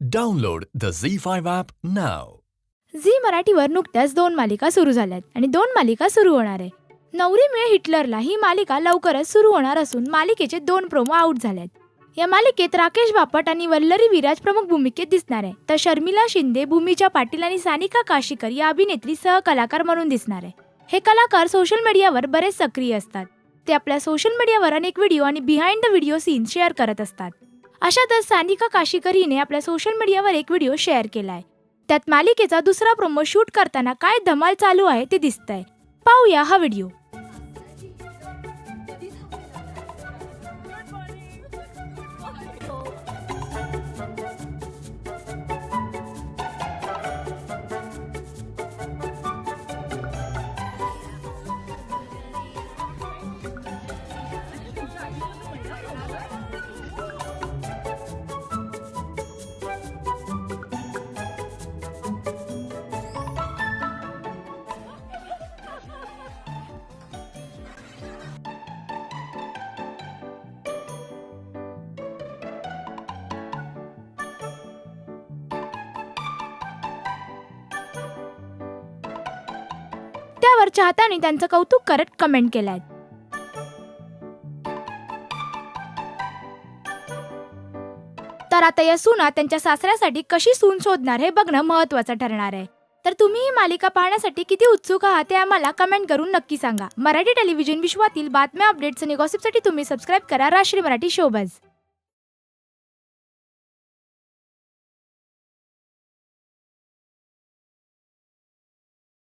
Download the Zee Z5 app नाव Zee मराठीवर नुकत्याच दोन मालिका सुरू झाल्यात आणि दोन मालिका सुरू होणार आहे. नवरी मिळे हिटलरला ही मालिका लवकरच सुरू होणार असून मालिकेचे दोन प्रोमो आउट झालेत या मालिकेत राकेश बापट आणि वल्लरी विराज प्रमुख भूमिकेत दिसणार आहे. तर शर्मिला शिंदे भूमिजा पाटील आणि सानिका काशीकर या अभिनेत्री सहकलाकार म्हणून दिसणार आहे. हे कलाकार सोशल मीडियावर बरेच सक्रिय असतात. ते आपल्या सोशल मीडियावर अनेक व्हिडिओ आणि behind the video scene share करत असतात. अशातच सानिका काशीकर हिने आपल्या सोशल मीडियावर एक व्हिडिओ शेअर केलाय. त्यात मालिकेचा दुसरा प्रोमो शूट करताना काय धमाल चालू आहे ते दिसतंय. पाहूया हा व्हिडिओ त्यावर चाहत्यांनी त्यांचं कौतुक करत कमेंट केलाय. तर आता या सुना त्यांच्या सासऱ्यासाठी कशी सून शोधणार हे बघणं महत्वाचं ठरणार आहे. तर तुम्ही ही मालिका पाहण्यासाठी किती उत्सुक आहात ते आम्हाला कमेंट करून नक्की सांगा. मराठी टेलिव्हिजन विश्वातील बातम्या अपडेट्स आणि गॉसिपसाठी तुम्ही सबस्क्राईब करा राष्ट्रीय Marathi showbuzz